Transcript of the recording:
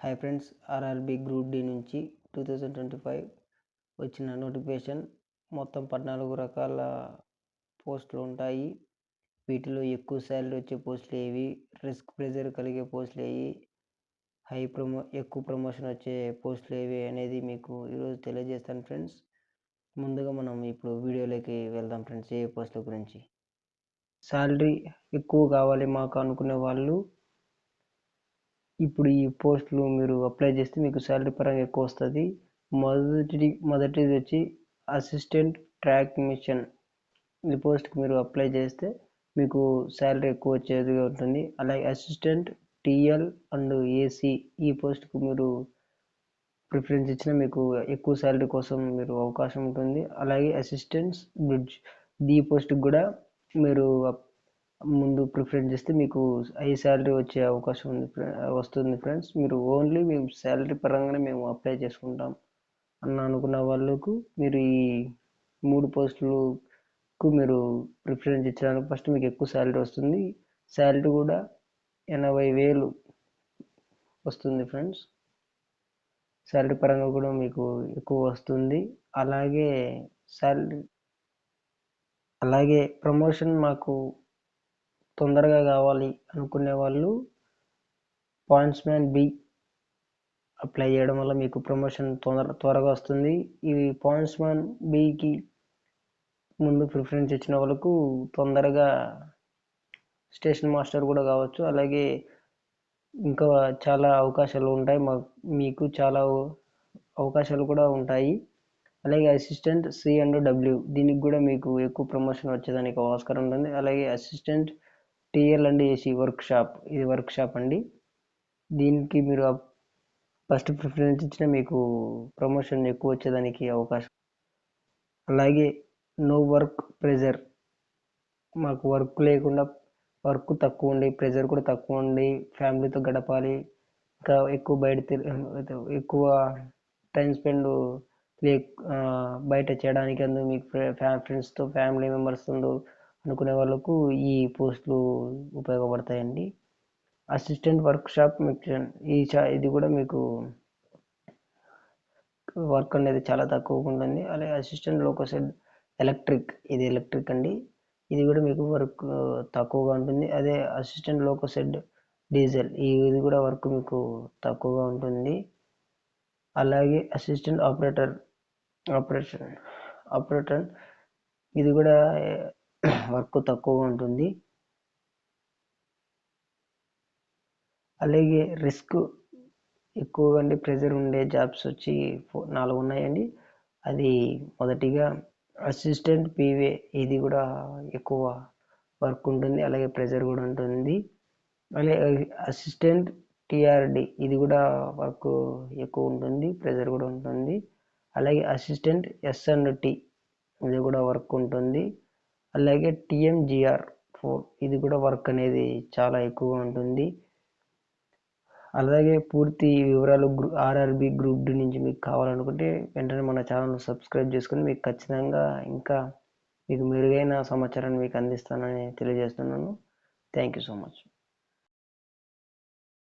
Hi friends RRB group D నుంచి two thousand twenty five వచ్చిన notification మొత్తం పద్నాలుగు రకాల పోస్టులు ఉంటాయి. వీటిలో ఎక్కువ శాలరీ వచ్చే పోస్టులు ఏవి? రిస్క్ ప్రెజర్ కలిగే పోస్టులు ఏవి? హై ప్రమో ఎక్కువ ప్రమోషన్ వచ్చే పోస్టులు ఏవి అనేది మీకు ఈరోజు తెలియజేస్తాను ఫ్రెండ్స్ ముందుగా మనం ఇప్పుడు వీడియోలోకి వెళ్దాం ఫ్రెండ్స్ ఏ పోస్టుల గురించి? శాలరీ ఎక్కువ కావాలి మాకు అనుకునే వాళ్ళు ఇప్పుడు ఈ పోస్టులు మీరు అప్లై చేస్తే మీకు శాలరీ పరంగా ఎక్కువ వస్తుంది. మొదటి మొదటిది వచ్చి అసిస్టెంట్ ట్రాక్ మిషన్ ఈ పోస్ట్కి మీరు అప్లై చేస్తే మీకు శాలరీ ఎక్కువ వచ్చేదిగా ఉంటుంది. అలాగే అసిస్టెంట్ టిఎల్ అండ్ ఏసీ ఈ పోస్ట్కు మీరు ప్రిఫరెన్స్ ఇచ్చిన మీకు ఎక్కువ శాలరీ కోసం మీరు అవకాశం ఉంటుంది. అలాగే అసిస్టెంట్స్ బ్రిడ్జ్ ఈ పోస్ట్కి కూడా మీరు ముందు ప్రిఫరెన్స్ ఇస్తే మీకు హై శాలరీ వచ్చే అవకాశం ఉంది వస్తుంది ఫ్రెండ్స్. మీరు ఓన్లీ మేము శాలరీ పరంగానే మేము అప్లై చేసుకుంటాం అన్న అనుకున్న వాళ్ళకు మీరు ఈ మూడు పోస్టులకు మీరు ప్రిఫరెన్స్ ఇచ్చడానికి ఫస్ట్ మీకు ఎక్కువ శాలరీ వస్తుంది. శాలరీ కూడా ఎనభై వేలు వస్తుంది ఫ్రెండ్స్. శాలరీ పరంగా కూడా మీకు ఎక్కువ వస్తుంది. అలాగే శాలరీ అలాగే ప్రమోషన్ మాకు తొందరగా కావాలి అనుకునే వాళ్ళు పాయింట్స్ మ్యాన్ బి అప్లై చేయడం వల్ల మీకు ప్రమోషన్ తొందర త్వరగా వస్తుంది. ఈ పాయింట్స్ మ్యాన్ బికి ముందు ప్రిఫరెన్స్ ఇచ్చిన వాళ్ళకు తొందరగా స్టేషన్ మాస్టర్ కూడా కావచ్చు. అలాగే ఇంకా చాలా అవకాశాలు ఉంటాయి. మా మీకు చాలా అవకాశాలు కూడా ఉంటాయి. అలాగే అసిస్టెంట్ సి అండ్ డబ్ల్యూ దీనికి కూడా మీకు ఎక్కువ ప్రమోషన్ వచ్చేదానికి ఆస్కారం ఉంటుంది. అలాగే assistant TL and AC workshop ఇది వర్క్ షాప్ అండి. దీనికి మీరు ఫస్ట్ ప్రిఫరెన్స్ ఇచ్చిన మీకు ప్రమోషన్ ఎక్కువ వచ్చేదానికి అవకాశం. అలాగే నో వర్క్ ప్రెజర్ మాకు వర్క్ లేకుండా వర్క్ తక్కువ ఉండి ప్రెజర్ కూడా తక్కువ ఉండి ఫ్యామిలీతో గడపాలి ఇంకా ఎక్కువ బయట ఎక్కువ టైం స్పెండ్ లే బయట చేయడానికి అందుకు మీకు ఫ్రెండ్స్తో ఫ్యామిలీ మెంబర్స్తో అనుకునే వాళ్ళకు ఈ పోస్టులు ఉపయోగపడతాయండి. అసిస్టెంట్ వర్క్ షాప్ మిక్షన్ ఈ చా ఇది కూడా మీకు వర్క్ అనేది చాలా తక్కువగా ఉంటుంది. అలాగే అసిస్టెంట్ లోకోసెడ్ ఎలక్ట్రిక్ ఇది ఎలక్ట్రిక్ అండి. ఇది కూడా మీకు వర్క్ తక్కువగా ఉంటుంది. అదే అసిస్టెంట్ లోకోసెడ్ డీజిల్ ఇది కూడా వర్క్ మీకు తక్కువగా ఉంటుంది. అలాగే అసిస్టెంట్ ఆపరేటర్ ఆపరేషన్ ఆపరేటర్ ఇది కూడా వర్క్ తక్కువగా ఉంటుంది. అలాగే రిస్క్ ఎక్కువగా అండి ప్రెజర్ ఉండే జాబ్స్ వచ్చి నాలుగు ఉన్నాయండి. అది మొదటిగా అసిస్టెంట్ పీవే ఇది కూడా ఎక్కువ వర్క్ ఉంటుంది. అలాగే ప్రెజర్ కూడా ఉంటుంది. అలాగే అసిస్టెంట్ టిఆర్డి ఇది కూడా వర్క్ ఎక్కువ ఉంటుంది. ప్రెజర్ కూడా ఉంటుంది. అలాగే అసిస్టెంట్ ఎస్ అండ్ టి ఇది కూడా వర్క్ ఉంటుంది. అలాగే టిఎంజిఆర్ ఫోర్ ఇది కూడా వర్క్ అనేది చాలా ఎక్కువగా ఉంటుంది. అలాగే పూర్తి వివరాలు గ్రూ ఆర్ఆర్బి గ్రూప్ డి నుంచి మీకు కావాలనుకుంటే వెంటనే మన ఛానల్ సబ్స్క్రైబ్ చేసుకుని మీకు ఖచ్చితంగా ఇంకా మీకు మెరుగైన సమాచారాన్ని మీకు అందిస్తానని తెలియజేస్తున్నాను. Thank you so much.